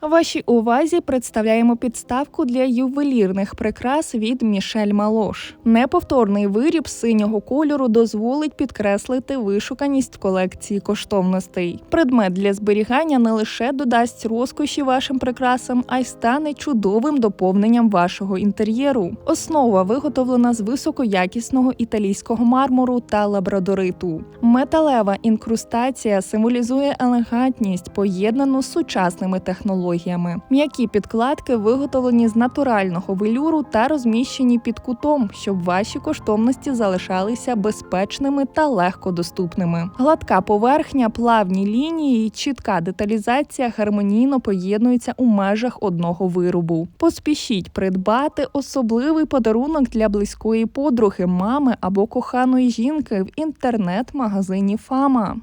Вашій увазі представляємо підставку для ювелірних прикрас від Мішель Малош. Неповторний виріб синього кольору дозволить підкреслити вишуканість колекції коштовностей. Предмет для зберігання не лише додасть розкоші вашим прикрасам, а й стане чудовим доповненням вашого інтер'єру. Основа виготовлена з високоякісного італійського мармуру та лабрадориту. Металева інкрустація символізує елегантність, поєднану з сучасними технологіями. М'які підкладки виготовлені з натурального велюру та розміщені під кутом, щоб ваші коштовності залишалися безпечними та легкодоступними. Гладка поверхня, плавні лінії чітка деталізація гармонійно поєднуються у межах одного виробу. Поспішіть придбати особливий подарунок для близької подруги, мами або коханої жінки в інтернет-магазині Фама.